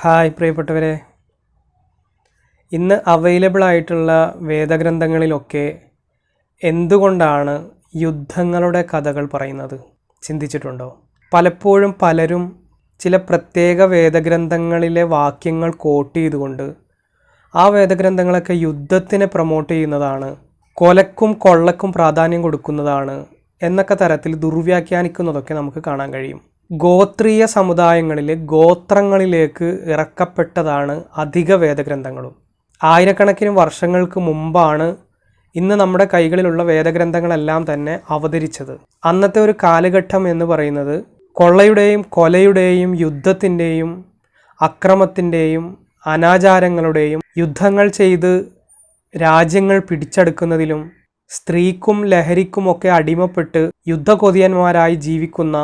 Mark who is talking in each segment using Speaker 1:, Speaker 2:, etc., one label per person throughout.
Speaker 1: Hi പ്രിയപ്പെട്ടവരെ. ഇന്ന് available ആയിട്ടുള്ള വേദഗ്രന്ഥങ്ങളിലൊക്കെ എന്തുകൊണ്ടാണ് യുദ്ധങ്ങളുടെ കഥകൾ പറയുന്നത് ചിന്തിച്ചിട്ടുണ്ടോ? പലപ്പോഴും പലരും ചില പ്രത്യേക വേദഗ്രന്ഥങ്ങളിലെ വാക്യങ്ങൾ കോട്ട് ചെയ്തുകൊണ്ട് ആ വേദഗ്രന്ഥങ്ങളൊക്കെ യുദ്ധത്തിനെ പ്രൊമോട്ട് ചെയ്യുന്നതാണ് കൊലക്കും കൊള്ളക്കും പ്രാധാന്യം കൊടുക്കുന്നതാണ് എന്നൊക്കെ തരത്തിൽ ദുർവ്യാഖ്യാനിക്കുന്നതൊക്കെ നമുക്ക് കാണാൻ കഴിയും. ഗോത്രീയ സമുദായങ്ങളിലെ ഗോത്രങ്ങളിലേക്ക് ഇറക്കപ്പെട്ടതാണ് അധിക വേദഗ്രന്ഥങ്ങളും. ആയിരക്കണക്കിന് വർഷങ്ങൾക്ക് മുമ്പാണ് ഇന്ന് നമ്മുടെ കൈകളിലുള്ള വേദഗ്രന്ഥങ്ങളെല്ലാം തന്നെ അവതരിച്ചത്. അന്നത്തെ ഒരു കാലഘട്ടം എന്ന് പറയുന്നത് കൊള്ളയുടെയും കൊലയുടെയും യുദ്ധത്തിന്റെയും അക്രമത്തിന്റെയും അനാചാരങ്ങളുടെയും യുദ്ധങ്ങൾ ചെയ്ത് രാജ്യങ്ങൾ പിടിച്ചെടുക്കുന്നതിലും സ്ത്രീക്കും ലഹരിക്കുമൊക്കെ അടിമപ്പെട്ട് യുദ്ധകൊതിയന്മാരായി ജീവിക്കുന്ന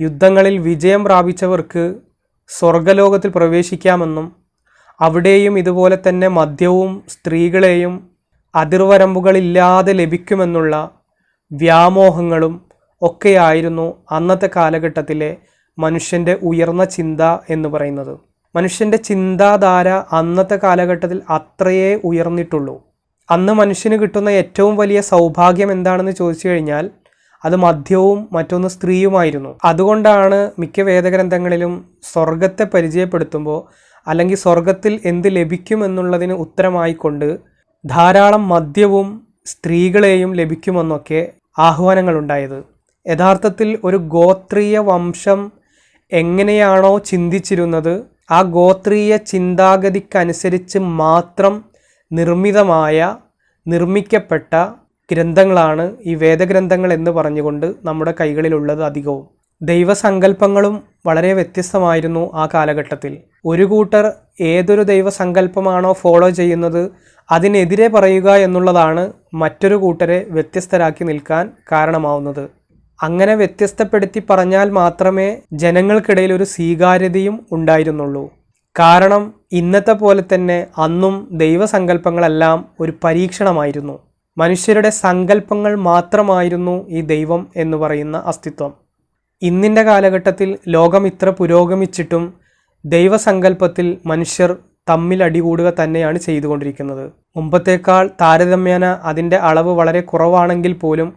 Speaker 1: യുദ്ധങ്ങളിൽ വിജയം പ്രാപിച്ചവർക്ക് സ്വർഗലോകത്തിൽ പ്രവേശിക്കാമെന്നും അവിടെയും ഇതുപോലെ തന്നെ മദ്യവും സ്ത്രീകളെയും അതിർവരമ്പുകളില്ലാതെ ലഭിക്കുമെന്നുള്ള വ്യാമോഹങ്ങളും ഒക്കെയായിരുന്നു അന്നത്തെ കാലഘട്ടത്തിലെ മനുഷ്യന്റെ ഉയർന്ന ചിന്ത എന്ന് പറയുന്നത്. മനുഷ്യന്റെ ചിന്താധാര അന്നത്തെ കാലഘട്ടത്തിൽ അത്രയേ ഉയർന്നിട്ടുള്ളൂ. അന്ന് മനുഷ്യന് കിട്ടുന്ന ഏറ്റവും വലിയ സൗഭാഗ്യം എന്താണെന്ന് ചോദിച്ചു കഴിഞ്ഞാൽ അത് മദ്യവും മറ്റൊന്ന് സ്ത്രീയുമായിരുന്നു. അതുകൊണ്ടാണ് മിക്ക വേദഗ്രന്ഥങ്ങളിലും സ്വർഗത്തെ പരിചയപ്പെടുത്തുമ്പോൾ അല്ലെങ്കിൽ സ്വർഗത്തിൽ എന്ത് ലഭിക്കുമെന്നുള്ളതിന് ഉത്തരമായിക്കൊണ്ട് ധാരാളം മദ്യവും സ്ത്രീകളെയും ലഭിക്കുമെന്നൊക്കെ ആഹ്വാനങ്ങളുണ്ടായത്. യഥാർത്ഥത്തിൽ ഒരു ഗോത്രീയ വംശം എങ്ങനെയാണോ ചിന്തിച്ചിരുന്നത് ആ ഗോത്രീയ ചിന്താഗതിക്കനുസരിച്ച് മാത്രം നിർമ്മിതമായ നിർമ്മിക്കപ്പെട്ട ഗ്രന്ഥങ്ങളാണ് ഈ വേദഗ്രന്ഥങ്ങൾ എന്ന് പറഞ്ഞുകൊണ്ട് നമ്മുടെ കൈകളിലുള്ളത് അധികവും. ദൈവസങ്കല്പങ്ങളും വളരെ വ്യത്യസ്തമായിരുന്നു ആ കാലഘട്ടത്തിൽ. ഒരു കൂട്ടർ ഏതൊരു ദൈവസങ്കല്പമാണോ ഫോളോ ചെയ്യുന്നത് അതിനെതിരെ പറയുക എന്നുള്ളതാണ് മറ്റൊരു കൂട്ടരെ വ്യത്യസ്തരാക്കി നിൽക്കാൻ കാരണമാവുന്നത്. അങ്ങനെ വ്യത്യസ്തപ്പെടുത്തി പറഞ്ഞാൽ മാത്രമേ ജനങ്ങൾക്കിടയിൽ ഒരു സ്വീകാര്യതയും ഉണ്ടായിരുന്നുള്ളൂ. കാരണം ഇന്നത്തെ പോലെ തന്നെ അന്നും ദൈവസങ്കല്പങ്ങളെല്ലാം ഒരു പരീക്ഷണമായിരുന്നു. മനുഷ്യരുടെ സങ്കല്പങ്ങൾ മാത്രമായിരുന്നു ഈ ദൈവം എന്ന് പറയുന്ന അസ്തിത്വം. ഇന്നിന്റെ കാലഘട്ടത്തിൽ ലോകം ഇത്ര പുരോഗമിച്ചിട്ടും ദൈവസങ്കല്പത്തിൽ മനുഷ്യർ തമ്മിൽ അടികൂടുക തന്നെയാണ് ചെയ്തുകൊണ്ടിരിക്കുന്നത്. മുമ്പത്തേക്കാൾ താരതമ്യേന അതിന്റെ അളവ് വളരെ കുറവാണെങ്കിൽ പോലും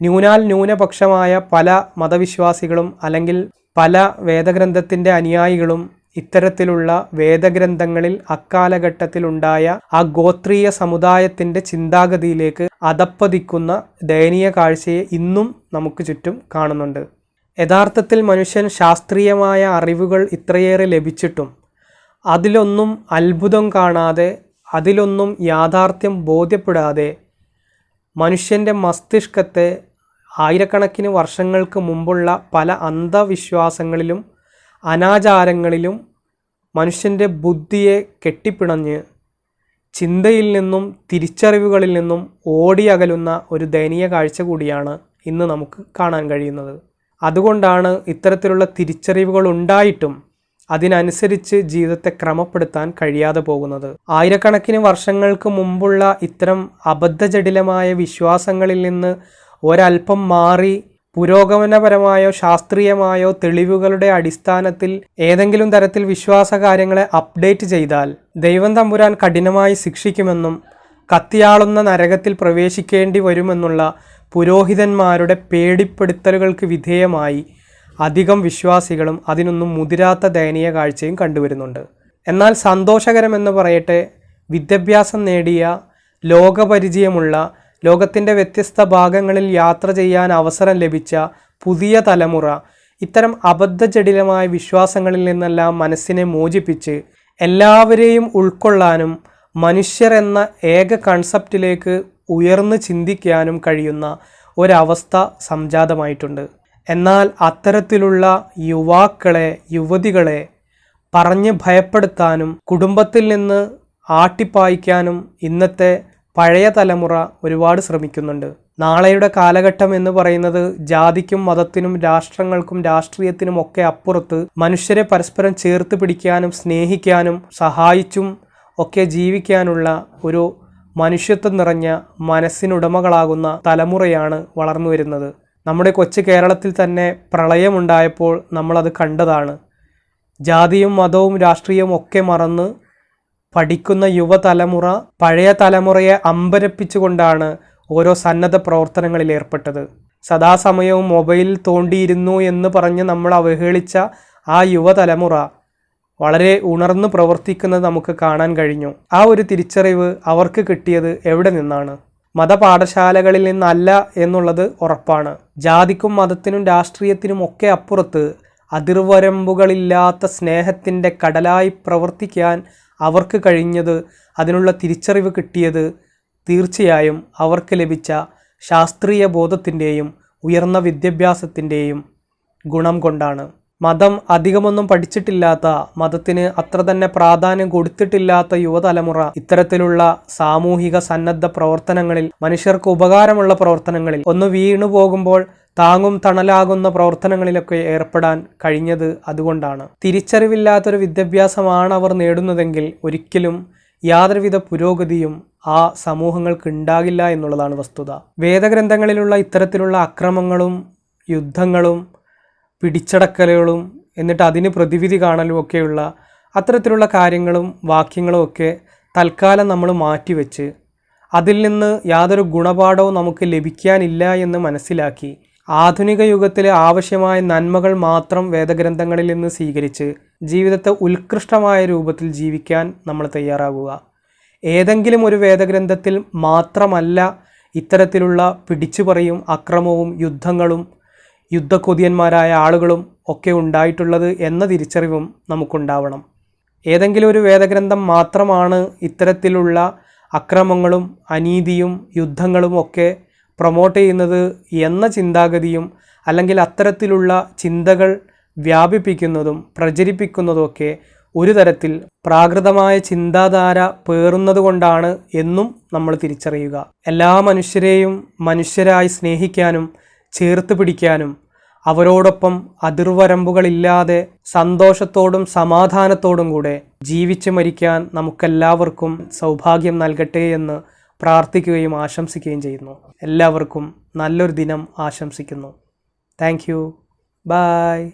Speaker 1: ന്യൂനാൽ ന്യൂനപക്ഷമായ പല മതവിശ്വാസികളും അല്ലെങ്കിൽ പല വേദഗ്രന്ഥത്തിന്റെ അനുയായികളും ഇത്തരത്തിലുള്ള വേദഗ്രന്ഥങ്ങളിൽ അക്കാലഘട്ടത്തിലുണ്ടായ ആ ഗോത്രീയ സമുദായത്തിന്റെ ചിന്താഗതിയിലേക്ക് അതപ്പതിക്കുന്ന ദയനീയ കാഴ്ചയെ ഇന്നും നമുക്ക് ചുറ്റും കാണുന്നുണ്ട്. യഥാർത്ഥത്തിൽ മനുഷ്യൻ ശാസ്ത്രീയമായ അറിവുകൾ ഇത്രയേറെ ലഭിച്ചിട്ടും അതിലൊന്നും അത്ഭുതം കാണാതെ അതിലൊന്നും യാഥാർത്ഥ്യം ബോധ്യപ്പെടാതെ മനുഷ്യന്റെ മസ്തിഷ്കത്തെ ആയിരക്കണക്കിന് വർഷങ്ങൾക്ക് മുമ്പുള്ള പല അന്ധവിശ്വാസങ്ങളിലും അനാചാരങ്ങളിലും മനുഷ്യന്റെ ബുദ്ധിയെ കെട്ടിപ്പിണഞ്ഞ് ചിന്തയിൽ നിന്നും തിരിച്ചറിവുകളിൽ നിന്നും ഓടിയകലുന്ന ഒരു ദയനീയ കാഴ്ച കൂടിയാണ് ഇന്ന് നമുക്ക് കാണാൻ കഴിയുന്നത്. അതുകൊണ്ടാണ് ഇത്തരത്തിലുള്ള തിരിച്ചറിവുകൾ ഉണ്ടായിട്ടും അതിനനുസരിച്ച് ജീവിതത്തെ ക്രമപ്പെടുത്താൻ കഴിയാതെ പോകുന്നത്. ആയിരക്കണക്കിന് വർഷങ്ങൾക്ക് മുമ്പുള്ള ഇത്തരം അബദ്ധജടിലമായ വിശ്വാസങ്ങളിൽ നിന്ന് ഒരൽപ്പം മാറി പുരോഗമനപരമായോ ശാസ്ത്രീയമായോ തെളിവുകളുടെ അടിസ്ഥാനത്തിൽ ഏതെങ്കിലും തരത്തിൽ വിശ്വാസകാര്യങ്ങളെ അപ്ഡേറ്റ് ചെയ്താൽ ദൈവം തമ്പുരാൻ കഠിനമായി ശിക്ഷിക്കുമെന്നും കത്തിയാളുന്ന നരകത്തിൽ പ്രവേശിക്കേണ്ടി വരുമെന്നുള്ള പുരോഹിതന്മാരുടെ പേടിപ്പെടുത്തലുകൾക്ക് വിധേയമായി അധികം വിശ്വാസികളും അതിനൊന്നും മുതിരാത്ത ദയനീയ കാഴ്ചയും കണ്ടുവരുന്നുണ്ട്. എന്നാൽ സന്തോഷകരമെന്ന് പറയട്ടെ വിദ്യാഭ്യാസം നേടിയ ലോകപരിചയമുള്ള ലോകത്തിന്റെ വ്യത്യസ്ത ഭാഗങ്ങളിൽ യാത്ര ചെയ്യാൻ അവസരം ലഭിച്ച പുതിയ തലമുറ ഇത്തരം അബദ്ധജടിലമായ വിശ്വാസങ്ങളിൽ നിന്നെല്ലാം മനസ്സിനെ മോചിപ്പിച്ച് എല്ലാവരെയും ഉൾക്കൊള്ളാനും മനുഷ്യർ എന്ന ഏക കൺസെപ്റ്റിലേക്ക് ഉയർന്ന് ചിന്തിക്കാനും കഴിയുന്ന ഒരവസ്ഥ സംജാതമായിട്ടുണ്ട്. എന്നാൽ അത്തരത്തിലുള്ള യുവാക്കളെ യുവതികളെ പറഞ്ഞ് ഭയപ്പെടുത്താനും കുടുംബത്തിൽ നിന്ന് ആട്ടിപ്പായിക്കാനും ഇന്നത്തെ പഴയ തലമുറ ഒരുപാട് ശ്രമിക്കുന്നുണ്ട്. നാളെയുടെ കാലഘട്ടം എന്ന് പറയുന്നത് ജാതിക്കും മതത്തിനും രാഷ്ട്രങ്ങൾക്കും രാഷ്ട്രീയത്തിനും ഒക്കെ അപ്പുറത്ത് മനുഷ്യരെ പരസ്പരം ചേർത്ത് പിടിക്കാനും സ്നേഹിക്കാനും സഹായിച്ചും ഒക്കെ ജീവിക്കാനുള്ള ഒരു മനുഷ്യത്വം നിറഞ്ഞ മനസ്സിനുടമകളാകുന്ന തലമുറയാണ് വളർന്നു വരുന്നത്. നമ്മുടെ കൊച്ചു കേരളത്തിൽ തന്നെ പ്രളയമുണ്ടായപ്പോൾ നമ്മളത് കണ്ടതാണ്. ജാതിയും മതവും രാഷ്ട്രീയവും ഒക്കെ മറന്ന് പഠിക്കുന്ന യുവതലമുറ പഴയ തലമുറയെ അമ്പരപ്പിച്ചുകൊണ്ടാണ് ഓരോ സന്നദ്ധ പ്രവർത്തനങ്ങളിൽ ഏർപ്പെട്ടത്. സദാസമയവും മൊബൈൽ തോണ്ടിയിരുന്നു എന്ന് പറഞ്ഞ് നമ്മൾ അവഹേളിച്ച ആ യുവതലമുറ വളരെ ഉണർന്നു പ്രവർത്തിക്കുന്നത് നമുക്ക് കാണാൻ കഴിഞ്ഞു. ആ ഒരു തിരിച്ചറിവ് അവർക്ക് കിട്ടിയത് എവിടെ നിന്നാണ്? മതപാഠശാലകളിൽ നിന്നല്ല എന്നുള്ളത് ഉറപ്പാണ്. ജാതിക്കും മതത്തിനും രാഷ്ട്രീയത്തിനും ഒക്കെ അപ്പുറത്ത് അതിർവരമ്പുകളില്ലാത്ത സ്നേഹത്തിന്റെ കടലായി പ്രവർത്തിക്കാൻ അവർക്ക് കഴിഞ്ഞത് അതിനുള്ള തിരിച്ചറിവ് കിട്ടിയത് തീർച്ചയായും അവർക്ക് ലഭിച്ച ശാസ്ത്രീയ ബോധത്തിന്റെയും ഉയർന്ന വിദ്യാഭ്യാസത്തിന്റെയും ഗുണം കൊണ്ടാണ്. മതം അധികമൊന്നും പഠിച്ചിട്ടില്ലാത്ത മതത്തിന് അത്ര തന്നെ പ്രാധാന്യം കൊടുത്തിട്ടില്ലാത്ത യുവതലമുറ ഇത്തരത്തിലുള്ള സാമൂഹിക സന്നദ്ധ പ്രവർത്തനങ്ങളിൽ മനുഷ്യർക്ക് ഉപകാരമുള്ള പ്രവർത്തനങ്ങളിൽ ഒന്ന് വീണു പോകുമ്പോൾ താങ്ങും തണലാകുന്ന പ്രവർത്തനങ്ങളിലൊക്കെ ഏർപ്പെടാൻ കഴിഞ്ഞത് അതുകൊണ്ടാണ്. തിരിച്ചറിവില്ലാത്തൊരു വിദ്യാഭ്യാസമാണ് അവർ നേടുന്നതെങ്കിൽ ഒരിക്കലും യാതൊരുവിധ പുരോഗതിയും ആ സമൂഹങ്ങൾക്ക് ഉണ്ടാകില്ല എന്നുള്ളതാണ് വസ്തുത. വേദഗ്രന്ഥങ്ങളിലുള്ള ഇത്തരത്തിലുള്ള അക്രമങ്ങളും യുദ്ധങ്ങളും പിടിച്ചടക്കലുകളും എന്നിട്ട് അതിന് പ്രതിവിധി കാണലും ഒക്കെയുള്ള അത്തരത്തിലുള്ള കാര്യങ്ങളും വാക്യങ്ങളും ഒക്കെ തൽക്കാലം നമ്മൾ മാറ്റിവെച്ച് അതിൽ നിന്ന് യാതൊരു ഗുണപാഠവും നമുക്ക് ലഭിക്കാനില്ല എന്ന് മനസ്സിലാക്കി ആധുനിക യുഗത്തിലെ ആവശ്യമായ നന്മകൾ മാത്രം വേദഗ്രന്ഥങ്ങളിൽ നിന്ന് സ്വീകരിച്ച് ജീവിതത്തെ ഉത്കൃഷ്ടമായ രൂപത്തിൽ ജീവിക്കാൻ നമ്മൾ തയ്യാറാകുക ഏതെങ്കിലും ഒരു വേദഗ്രന്ഥത്തിൽ മാത്രമല്ല ഇത്തരത്തിലുള്ള പിടിച്ചുപറിയും അക്രമവും യുദ്ധങ്ങളും യുദ്ധക്കൊതിയന്മാരായ ആളുകളും ഒക്കെ ഉണ്ടായിട്ടുള്ളത് എന്ന തിരിച്ചറിവും നമുക്കുണ്ടാവണം. ഏതെങ്കിലും ഒരു വേദഗ്രന്ഥം മാത്രമാണ് ഇത്തരത്തിലുള്ള അക്രമങ്ങളും അനീതിയും യുദ്ധങ്ങളും ഒക്കെ പ്രൊമോട്ട് ചെയ്യുന്നത് എന്ന ചിന്താഗതിയും അല്ലെങ്കിൽ അത്തരത്തിലുള്ള ചിന്തകൾ വ്യാപിപ്പിക്കുന്നതും പ്രചരിപ്പിക്കുന്നതുമൊക്കെ ഒരു തരത്തിൽ പ്രാകൃതമായ ചിന്താധാര പേറുന്നതുകൊണ്ടാണ് എന്നും നമ്മൾ തിരിച്ചറിയുക. എല്ലാ മനുഷ്യരെയും മനുഷ്യരായി സ്നേഹിക്കാനും ചേർത്ത് പിടിക്കാനും അവരോടൊപ്പം അതിർവരമ്പുകളില്ലാതെ സന്തോഷത്തോടും സമാധാനത്തോടും കൂടെ ജീവിച്ച് മരിക്കാൻ നമുക്കെല്ലാവർക്കും സൗഭാഗ്യം നൽകട്ടെ എന്ന് പ്രാർത്ഥിക്കുകയും ആശംസിക്കുകയും ചെയ്യുന്നു. എല്ലാവർക്കും നല്ലൊരു ദിനം ആശംസിക്കുന്നു. Thank you. ബായ്